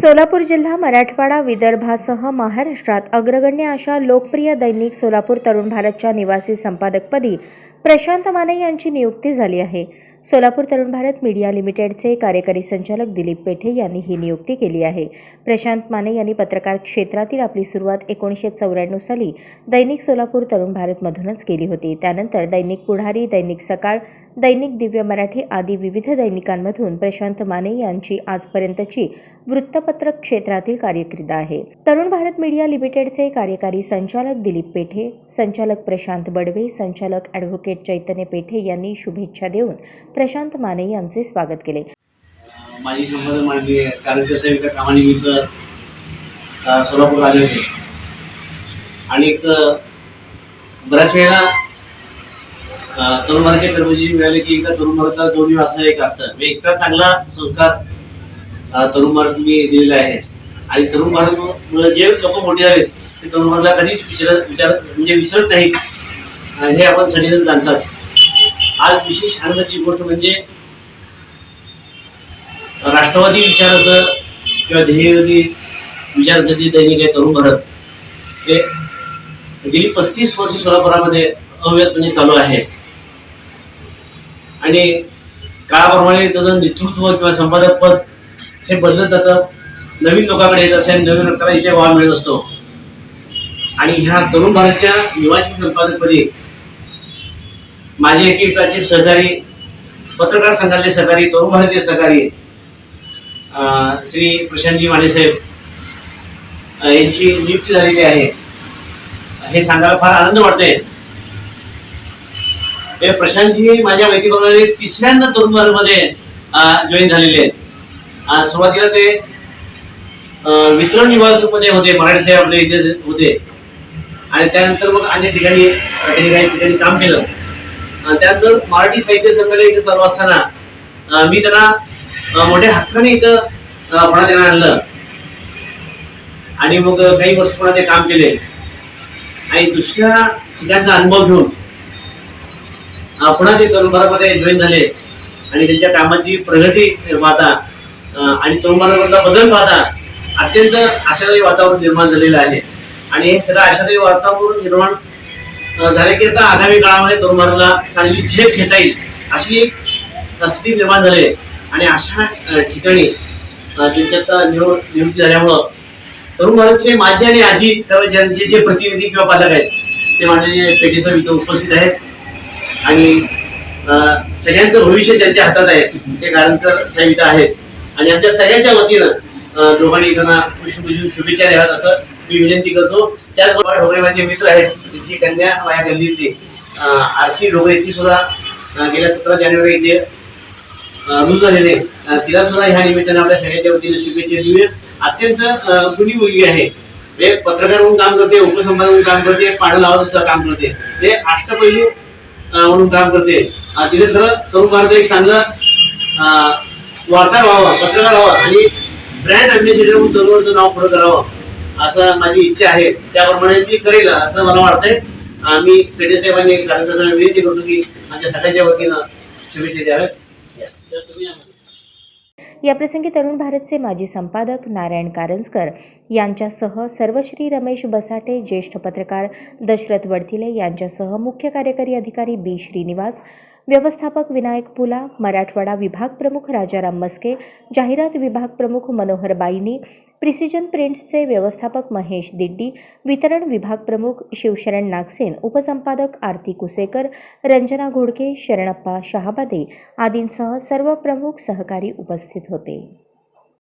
सोलापूर जिल्हा मराठवाडा विदर्भासह महाराष्ट्रात अग्रगण्य अशा लोकप्रिय दैनिक सोलापूर तरुण भारतच्या निवासी संपादकपदी प्रशांत माने यांची नियुक्ती झाली आहे. सोलापूर तरुण भारत मीडिया लिमिटेडचे कार्यकारी संचालक दिलीप पेठे यांनी ही नियुक्ती केली आहे. प्रशांत माने यांनी पत्रकार क्षेत्रातील आपली सुरुवात एकोणीसशे चौऱ्याण्णव साली दैनिक सोलापूर तरुण भारतमधूनच केली होती. त्यानंतर दैनिक पुढारी दैनिक सकाळ दैनिक दिव्य मराठी आदी विविध दैनिकांमधून प्रशांत माने यांची आजपर्यंतची वृत्तपत्र क्षेत्रातील कारकीर्द आहे. तरुण भारत मीडिया लिमिटेडचे कार्यकारी संचालक दिलीप पेठे संचालक प्रशांत बडवे संचालक ॲडव्होकेट चैतन्य पेठे यांनी शुभेच्छा देऊन प्रशांत माने यांचे स्वागत केले. माझी संबंध मांडली कार्यक्रम सेविका कामानिमित्त सोलापूर आले होते. आणि एक बऱ्याच वेळेला तरुण भारताचे कर्मचारी मिळाले की एकदा तरुण भारताला दोन्ही असं एक असतं. म्हणजे इतका चांगला संस्कार तरुण भारत मी दिलेला आहे. आणि तरुण भारत जे लोक मोठे आहेत ते तरुण भारतला कधीच विचार विचार म्हणजे विसरत नाहीत. हे आपण सगळेजण जाणताच. आज विशेष आनंदाची गोष्ट म्हणजे राष्ट्रवादी विचाराचं किंवा ध्येयवादी विचाराचं दैनिक आहे तरुण भारत ते गेली पस्तीस वर्ष सोलापुरामध्ये अव्यतपणे चालू आहे. आणि काळाप्रमाणे त्याचं नेतृत्व किंवा संपादक पद हे बदलत जातं. नवीन लोकांकडे येत असेल नवीन रक्ताला इथे वाव मिळत असतो. आणि ह्या तरुण भारतच्या निवासी संपादकपदी माझे एकीकाचे सहकारी पत्रकार संघातले सहकारी तरुण भारतीय सहकारी श्री प्रशांतजी मानेसाहेब अं, यांची नियुक्ती झालेली आहे. हे सांगायला फार आनंद वाटतोय. हे प्रशांतजी माझ्या माहितीप्रमाणे तिसऱ्यांदा तरुण भारतमध्ये जॉईन झालेले आहेत. सुरुवातीला ते वितरण विभागामध्ये होते मराठी साहेब आपल्या इथे होते. आणि त्यानंतर मग अनेक ठिकाणी काही ठिकाणी काम केलं. त्यानंतर मराठी साहित्य संमेलन इथे चालू असताना मी त्यांना मोठ्या हक्काने इथं अं, पुन्हा त्यांना आणलं. आणि मग काही वर्ष पुन्हा ते काम केले. आणि दुसऱ्या ठिकाणचा अनुभव घेऊन पुन्हा ते तरुण भारतमध्ये जॉईन झाले. आणि त्यांच्या कामाची प्रगती पाहता आणि तरुण भारतमधला बदल पाहता अत्यंत आशादायी वातावरण निर्माण झालेलं आहे. आणि हे सगळं आशादायी वातावरण निर्माण झाले की आता आगामी काळामध्ये तरुण भारताला चांगली झेप घेता येईल अशी स्थिती निर्माण झाली आहे. आणि अशा ठिकाणी त्यांच्यात निवड नियुक्ती झाल्यामुळं तरुण भारतचे माझे आणि आजी ज्यांचे जे प्रतिनिधी किंवा पालक आहेत ते माननीय पेटे साहेब इथं उपस्थित आहेत आणि सगळ्यांचं भविष्य ज्यांच्या हातात आहे ते गारंकर साहेब इथं आहेत आणि आमच्या सगळ्याच्या वतीनं लोकांनी त्यांना पुष्पपूजून शुभेच्छा द्याव्यात असं मी विनंती करतो त्याचबरोबर ढोबळे माझे मित्र आहेत त्यांची कन्या माझ्या गल्लीतली आरती ढोबळे ती सुद्धा गेल्या सतरा जानेवारी इथे रुजू झालेले तिला सुद्धा ह्या निमित्तानं आपल्या सगळ्याच्या वतीने शुभेच्छा देऊया. अत्यंत गुणी मुलगी आहे. हे पत्रकार म्हणून काम करते उपसंपादक म्हणून काम करते पाडं लावायचं सुद्धा काम करते. ते अष्टपैलू म्हणून काम करते. तिथे खरं तरुण भारत एक चांगलं वार्ताहर व्हावा पत्रकार व्हावा आणि ब्रँड अम्बेसिडर म्हणून तरुणाचं नाव पुढे करावं. असं माझी इच्छा आहे. त्याप्रमाणे ती करेल असं मला वाटतंय. आम्ही पेटे साहेबांनी कार्यकर्त्यांना विनंती करतो की आमच्या सगळ्याच्या वतीनं शुभेच्छा द्याव्यात. याप्रसंगी तरुण भारतचे माजी संपादक नारायण कारंजकर यांच्यासह सर्वश्री रमेश बसाटे ज्येष्ठ पत्रकार दशरथ वडथिले यांच्यासह मुख्य कार्यकारी अधिकारी बी श्रीनिवास व्यवस्थापक विनायक पुला मराठवाडा विभाग प्रमुख राजाराम मस्के जाहिरात विभाग प्रमुख मनोहर बाईनी प्रिसिजन प्रिंट्सचे व्यवस्थापक महेश दिड्डी वितरण विभाग प्रमुख शिवशरण नागसेन उपसंपादक आरती कुसेकर रंजना घोडके शरणप्पा शहाबादे आदींसह सर्व प्रमुख सहकारी उपस्थित होते.